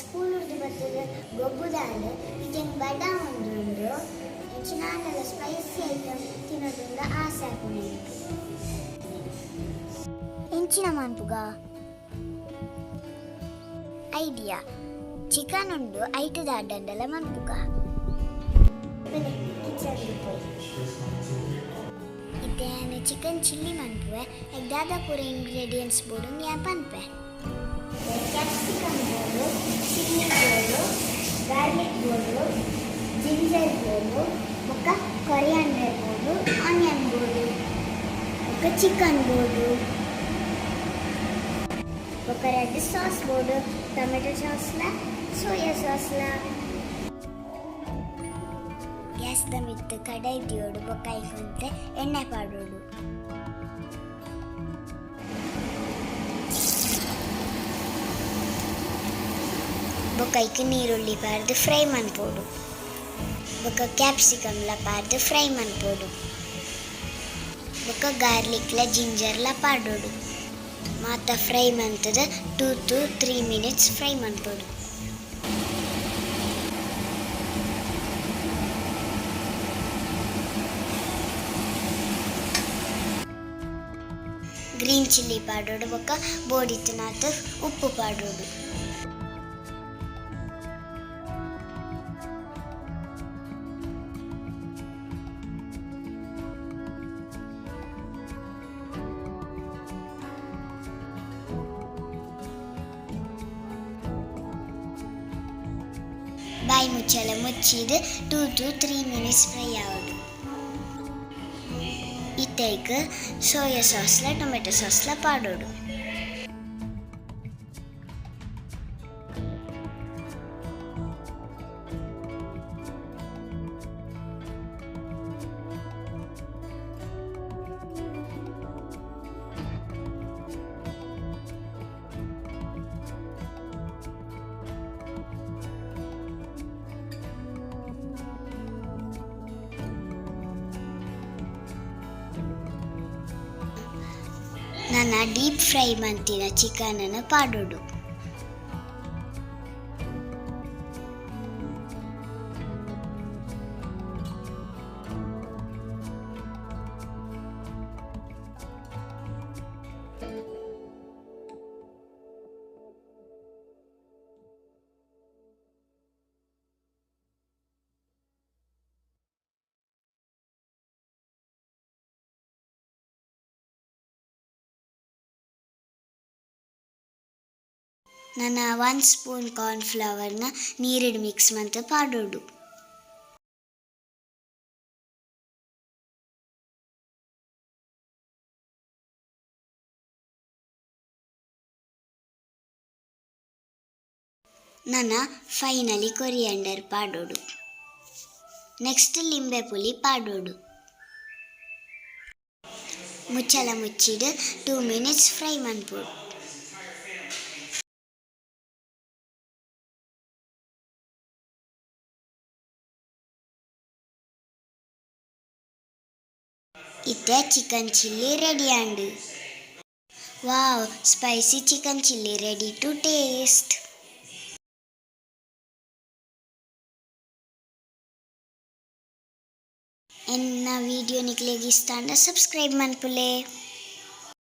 School ಬರ್ತದೆ ಗೊಬ್ಬುದಾಂಡ್ ಇದನ್ನು ಬಡ ಒಂದು ಇಂಚಿನಾನೆಲ್ಲ ಸ್ಪೈಸಿ ಐಟಮ್ ತಿನ್ನೋದ್ರಿಂದ ಆಸೆ ಆಗ್ತದೆ. ಹೆಂಚಿನ ಮಾನ್ಪುಗ? ಐಡಿಯಾ ಚಿಕನ್ ಉಂಡು ಐಟದ ಅಡ್ಡಂಡಲ ಮಾನ್ಪುಗ. ಇದೇನು ಚಿಕನ್ ಚಿಲ್ಲಿ ಮನ್ಪುವೆ. ದಾದ ಪೂರ ಇಂಗ್ರೀಡಿಯೆಂಟ್ಸ್ ಬೋಡು ನ್ಯಾ கேப்சிகம் போடு சில்லி போடு கார்லிக் போடு ಜಿಂಜರ್ ಬೋಲು ಒಕ್ಕ ಕೊರಿಯಾಂಡರ್ ಬೋಲು ಆನಿಯನ್ ಬೋಲು ಒಕ್ಕ ಚಿಕನ್ ಬೋಲು ಒಕ್ಕ ರೆಡ್ ಸಾಸ್ ಬೋಲು ಟೊಮೆಟೊ ಸಾಸ್ಲ ಸೋಯಾ ಸಾಸ್ಲ ಗ್ಯಾಸ್ ದಮಿತ್ತು ಕಡಾಯಿ ದಿಯೋಡು ಬೊಕ್ಕಾಯಿ ಕುಂತೆ ಎಣ್ಣೆ ಪಾಡೋಡು ಬೊಕ್ಕಾಯ್ക്ക് ನೀರುಳ್ಳಿ ಪಾರ್ದು ಫ್ರೈ ಮನ್ಪೋಡು ಬೊಕ್ಕ ಕ್ಯಾಪ್ಸಿಕಮ್ಲ ಪಾರ್ದು ಫ್ರೈ ಮನ್ಪೋಡು ಬೊಕ್ಕ ಗಾರ್ಲಿಕ್ಲ ಜಿಂಜರ್ಲ ಪಾಡೋಡು ಮಾತ fry ಮಂತದ two to three minutes fry ಮನ್ಪೋಡು green chilli ಪಾಡೋಡು ಬೊಕ್ಕ ಬೋಡಿತ್ತನಾತ್ ಉಪ್ಪು ಪಾಡೋಡು ಬಾಯಿ ಮುಚ್ಚಲ ಮುಚ್ಚಿದ two to three minutes fry ಆವಡು ಇತ್ತೈಕ್ ಸೋಯಾ ಸಾಸ್ಲ ಟೊಮೆಟೊ ಸಾಸ್ಲ ಪಾಡೋಡು ನನ್ನ ಡೀಪ್ ಫ್ರೈ ಮಂತಿನ ಚಿಕನನ್ನು ಪಾಡೋಡು ನನ್ನ ಒನ್ ಸ್ಪೂನ್ ಕಾರ್ನ್ ಕಾರ್ನ್ಫ್ಲವರ್ನ ನೀರಿಡು ಮಿಕ್ಸ್ ಮಂತ್ ಪಾಡೋಡು. ನನ್ನ ಫೈನಲಿ ಕೊರಿಯಂಡರ್ ಪಾಡೋಡು. ನೆಕ್ಸ್ಟ್ ಲಿಂಬೆ ಪುಲಿ ಪಾಡೋಡು. ಮುಚ್ಚಲ ಮುಚ್ಚಿಡು ಟೂ ಮಿನಿಟ್ಸ್ ಫ್ರೈ ఇదే చికెన్ చిల్లీ రెడీ అండి. Wow spicy chicken chilli ready to taste. ఎన్న వీడియో నీకు క్లిక్ సబ్స్క్రైబ్ మనపులే.